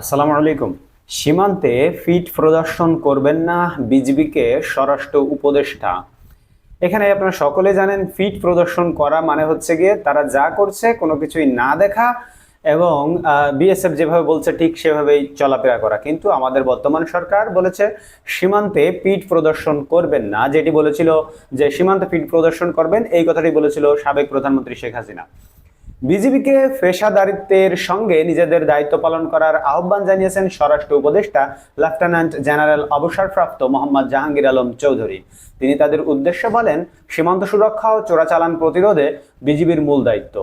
আসসালামু আলাইকুম। সীমান্তে ফিট প্রদর্শন করবেন না বিজিবিকে স্বরাষ্ট্র উপদেষ্টা। এখানে আপনারা সকলে জানেন, ফিট প্রদর্শন করা মানে হচ্ছে গিয়ে তারা যা করছে, কোনো কিছুই না দেখা এবং বিএসএফ যেভাবে বলছে ঠিক সেভাবেই চলাফেরা করা। কিন্তু আমাদের বর্তমান সরকার বলেছে, সীমান্তে পিঠ প্রদর্শন করবেন না। যেটি বলেছিল যে সীমান্তে পিঠ প্রদর্শন করবেন, এই কথাটি বলেছিল সাবেক প্রধানমন্ত্রী শেখ হাসিনা। বিজেপিকে পেশাদারিত্বের সঙ্গে নিজেদের দায়িত্ব পালন করার আহ্বান জানিয়েছেন স্বরাষ্ট্র উপদেষ্টা লেফটেন্যান্ট জেনারেল অবসরপ্রাপ্ত মোহাম্মদ জাহাঙ্গীর আলম চৌধুরী। তিনি তাদের উদ্দেশ্যে বলেন, সীমান্ত সুরক্ষা ও চোরাচালান প্রতিরোধে বিজিবির মূল দায়িত্ব।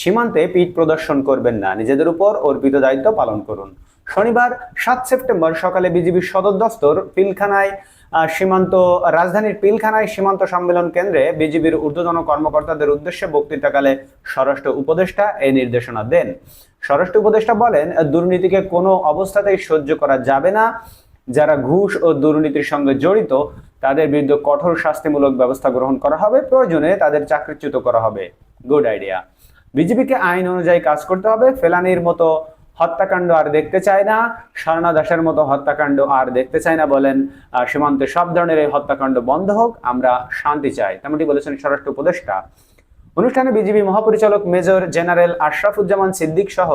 সীমান্তে পিঠ প্রদর্শন করবেন না, নিজেদের উপর অর্পিত দায়িত্ব পালন করুন। শনিবার সাত সেপ্টেম্বর সকালে বিজিবির সদর দফতর পিলখানায় সীমান্ত রাজধানীর পিলখানায় সীমান্ত সম্মেলন কেন্দ্রে বিজিবির ঊর্ধ্বতন কর্মকর্তাদের উদ্দেশ্যে বক্তৃতাকালে স্বরাষ্ট্র উপদেষ্টা এই নির্দেশনা দেন। স্বরাষ্ট্র উপদেষ্টা বলেন, দুর্নীতিকে কোনো অবস্থাতেই সহ্য করা যাবে না। যারা ঘুষ ও দুর্নীতির সঙ্গে জড়িত, তাদের বিরুদ্ধে কঠোর শাস্তিমূলক ব্যবস্থা গ্রহণ করা হবে। প্রয়োজনে তাদের চাকরিচ্যুত করা হবে। Good idea. বিজেপিকে আইন অনুযায়ী কাজ করতে হবে। ফেলানির মতো হত্যাকাণ্ড আর দেখতে চায় না। স্বর্ণা দাসের মতো হত্যাকাণ্ড আর দেখতে চায় না বলেন সীমান্তে সব ধরনের এই হত্যাকাণ্ড বন্ধ হোক, আমরা শান্তি চাই। তেমনটি বলেছেন স্বরাষ্ট্র উপদেষ্টা। অনুষ্ঠানে বিজিবি মহাপরিচালক মেজর জেনারেল আশরাফুজ্জামান সিদ্দিক সহ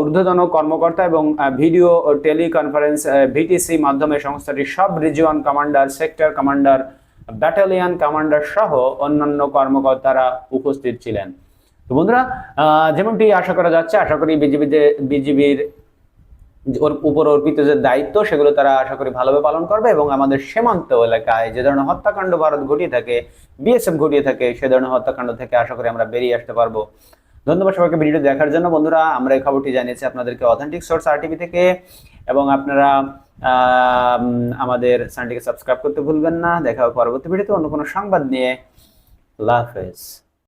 ঊর্ধ্বতন কর্মকর্তা এবং ভিডিও ও টেলিকনফারেন্স ভিটিসি মাধ্যমে সংস্থাটির সব region commander, sector commander, battalion commander সহ অন্যান্য কর্মকর্তারা উপস্থিত ছিলেন। তো বন্ধুরা যেমনটি আশা করা যাচ্ছে, আশা করি বিজিবিতে বিজিবির ওর উপর অর্পিত যে দায়িত্ব, সেগুলো তারা আশা করি ভালোভাবে পালন করবে এবং আমাদের সীমান্ত এলাকায় যে ধরনের হত্যাকাণ্ড ভারত ঘটিয়ে থাকে বিএসএফ ঘটিয়ে থাকে, সে ধরনের হত্যাকাণ্ড থেকে আশা করি আমরা বেরিয়ে আসতে পারব। ধন্যবাদ সবাইকে ভিডিওটি দেখার জন্য। বন্ধুরা, আমরা এই খবরটি জানিয়েছি আপনাদেরকে অথেন্টিক সোর্স আরটিভি থেকে এবং আপনারা আমাদের চ্যানেলটিকে সাবস্ক্রাইব করতে ভুলবেন না। দেখা হবে পরবর্তী ভিডিওতে অন্য কোনো সংবাদ নিয়ে। আল্লাহ হাফেজ।